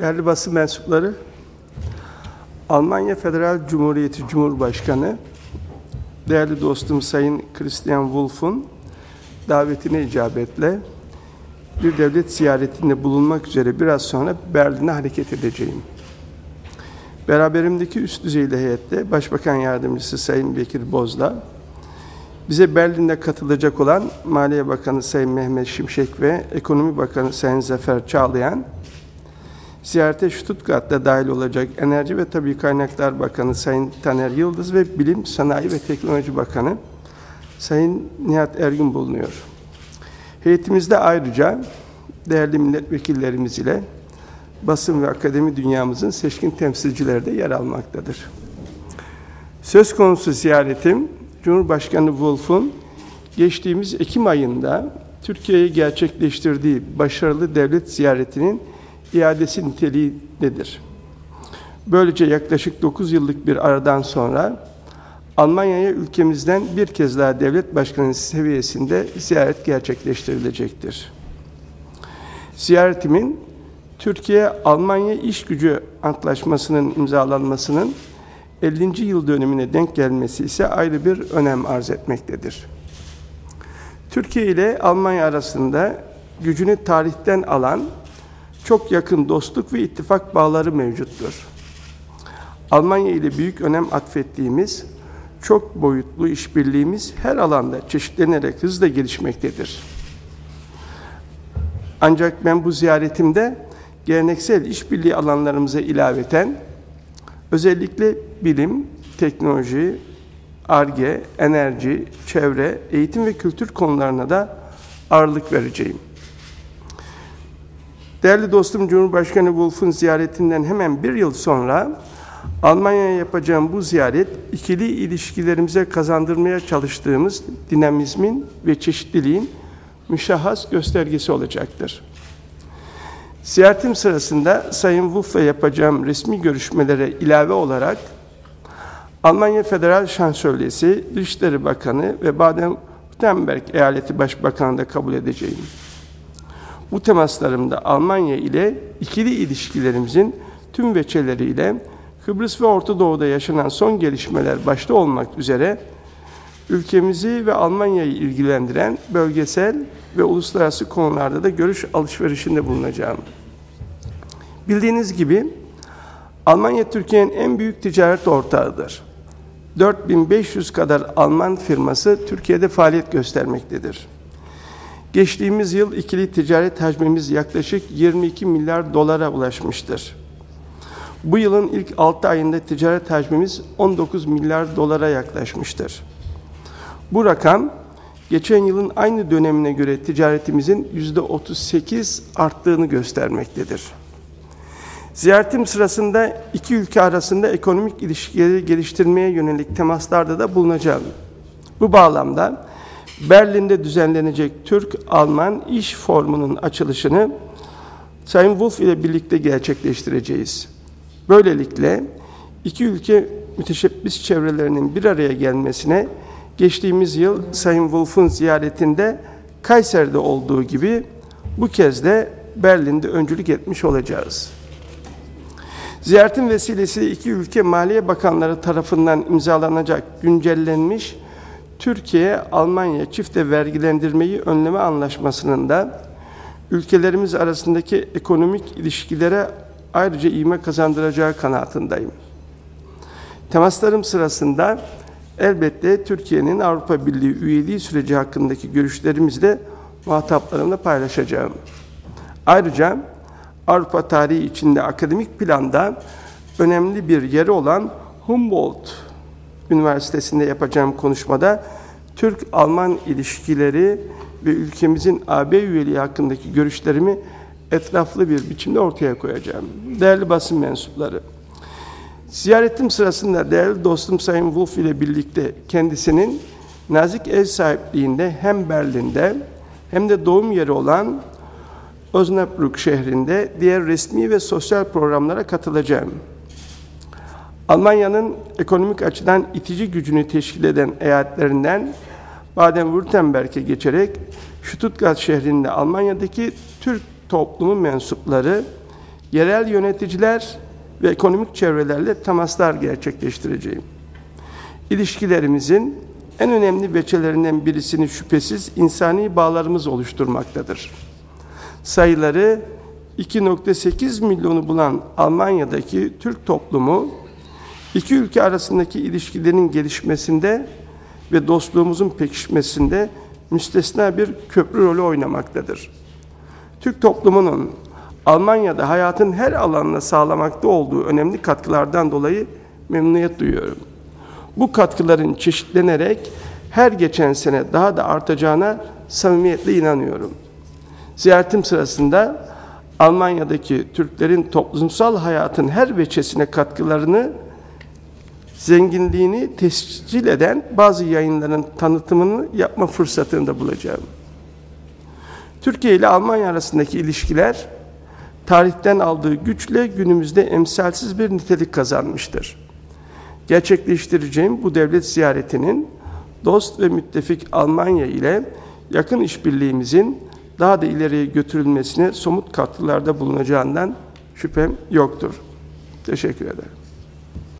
Değerli basın mensupları, Almanya Federal Cumhuriyeti Cumhurbaşkanı, değerli dostum Sayın Christian Wolff'un davetine icabetle bir devlet ziyaretinde bulunmak üzere biraz sonra Berlin'e hareket edeceğim. Beraberimdeki üst düzeyli heyette Başbakan Yardımcısı Sayın Bekir Bozdağ, bize Berlin'de katılacak olan Maliye Bakanı Sayın Mehmet Şimşek ve Ekonomi Bakanı Sayın Zafer Çağlayan, ziyarete Stuttgart'ta dahil olacak Enerji ve Tabi Kaynaklar Bakanı Sayın Taner Yıldız ve Bilim, Sanayi ve Teknoloji Bakanı Sayın Nihat Ergün bulunuyor. Heyetimizde ayrıca değerli milletvekillerimiz ile basın ve akademi dünyamızın seçkin temsilcileri de yer almaktadır. Söz konusu ziyaretim, Cumhurbaşkanı Wolf'un geçtiğimiz Ekim ayında Türkiye'ye gerçekleştirdiği başarılı devlet ziyaretinin iadesi niteliğindedir. Böylece yaklaşık 9 yıllık bir aradan sonra Almanya'ya ülkemizden bir kez daha devlet başkanı seviyesinde ziyaret gerçekleştirilecektir. Ziyaretimin Türkiye-Almanya İş Gücü Antlaşması'nın imzalanmasının 50. yıl dönümüne denk gelmesi ise ayrı bir önem arz etmektedir. Türkiye ile Almanya arasında gücünü tarihten alan çok yakın dostluk ve ittifak bağları mevcuttur. Almanya ile büyük önem atfettiğimiz çok boyutlu işbirliğimiz her alanda çeşitlenerek hızla gelişmektedir. Ancak ben bu ziyaretimde geleneksel işbirliği alanlarımıza ilaveten özellikle bilim, teknoloji, ARGE, enerji, çevre, eğitim ve kültür konularına da ağırlık vereceğim. Değerli dostum Cumhurbaşkanı Wolf'un ziyaretinden hemen bir yıl sonra Almanya'ya yapacağım bu ziyaret ikili ilişkilerimize kazandırmaya çalıştığımız dinamizmin ve çeşitliliğin müşahhas göstergesi olacaktır. Ziyaretim sırasında Sayın Wolf'la yapacağım resmi görüşmelere ilave olarak Almanya Federal Şansölyesi, Dışişleri Bakanı ve Baden-Württemberg Eyaleti Başbakanı da kabul edeceğim. Bu temaslarımda Almanya ile ikili ilişkilerimizin tüm veçeleriyle Kıbrıs ve Orta Doğu'da yaşanan son gelişmeler başta olmak üzere ülkemizi ve Almanya'yı ilgilendiren bölgesel ve uluslararası konularda da görüş alışverişinde bulunacağım. Bildiğiniz gibi Almanya Türkiye'nin en büyük ticaret ortağıdır. 4500 kadar Alman firması Türkiye'de faaliyet göstermektedir. Geçtiğimiz yıl ikili ticaret hacmimiz yaklaşık 22 milyar dolara ulaşmıştır. Bu yılın ilk 6 ayında ticaret hacmimiz 19 milyar dolara yaklaşmıştır. Bu rakam geçen yılın aynı dönemine göre ticaretimizin yüzde 38 arttığını göstermektedir. Ziyaretim sırasında iki ülke arasında ekonomik ilişkileri geliştirmeye yönelik temaslarda da bulunacağım. Bu bağlamda Berlin'de düzenlenecek Türk-Alman İş Formu'nun açılışını Sayın Wolf ile birlikte gerçekleştireceğiz. Böylelikle iki ülke müteşebbis çevrelerinin bir araya gelmesine geçtiğimiz yıl Sayın Wolf'un ziyaretinde Kayseri'de olduğu gibi bu kez de Berlin'de öncülük etmiş olacağız. Ziyaretin vesilesi iki ülke Maliye Bakanları tarafından imzalanacak güncellenmiş Türkiye-Almanya çifte vergilendirmeyi önleme anlaşmasının da ülkelerimiz arasındaki ekonomik ilişkilere ayrıca ivme kazandıracağı kanaatindeyim. Temaslarım sırasında elbette Türkiye'nin Avrupa Birliği üyeliği süreci hakkındaki görüşlerimizi de muhataplarımla paylaşacağım. Ayrıca Avrupa tarihi içinde akademik planda önemli bir yeri olan Humboldt Üniversitesi'nde yapacağım konuşmada Türk-Alman ilişkileri ve ülkemizin AB üyeliği hakkındaki görüşlerimi etraflı bir biçimde ortaya koyacağım. Değerli basın mensupları, ziyaretim sırasında değerli dostum Sayın Wolf ile birlikte kendisinin nazik ev sahipliğinde hem Berlin'de hem de doğum yeri olan Osnabrück şehrinde diğer resmi ve sosyal programlara katılacağım. Almanya'nın ekonomik açıdan itici gücünü teşkil eden eyaletlerinden Baden-Württemberg'e geçerek Stuttgart şehrinde Almanya'daki Türk toplumu mensupları, yerel yöneticiler ve ekonomik çevrelerle temaslar gerçekleştireceğim. İlişkilerimizin en önemli veçelerinden birisini şüphesiz insani bağlarımız oluşturmaktadır. Sayıları 2.8 milyonu bulan Almanya'daki Türk toplumu, iki ülke arasındaki ilişkilerin gelişmesinde ve dostluğumuzun pekişmesinde müstesna bir köprü rolü oynamaktadır. Türk toplumunun Almanya'da hayatın her alanına sağlamakta olduğu önemli katkılardan dolayı memnuniyet duyuyorum. Bu katkıların çeşitlenerek her geçen sene daha da artacağına samimiyetle inanıyorum. Ziyaretim sırasında Almanya'daki Türklerin toplumsal hayatın her veçesine katkılarını, zenginliğini tescil eden bazı yayınların tanıtımını yapma fırsatını da bulacağım. Türkiye ile Almanya arasındaki ilişkiler tarihten aldığı güçle günümüzde emsalsiz bir nitelik kazanmıştır. Gerçekleştireceğim bu devlet ziyaretinin dost ve müttefik Almanya ile yakın işbirliğimizin daha da ileriye götürülmesine somut katkılarda bulunacağından şüphem yoktur. Teşekkür ederim.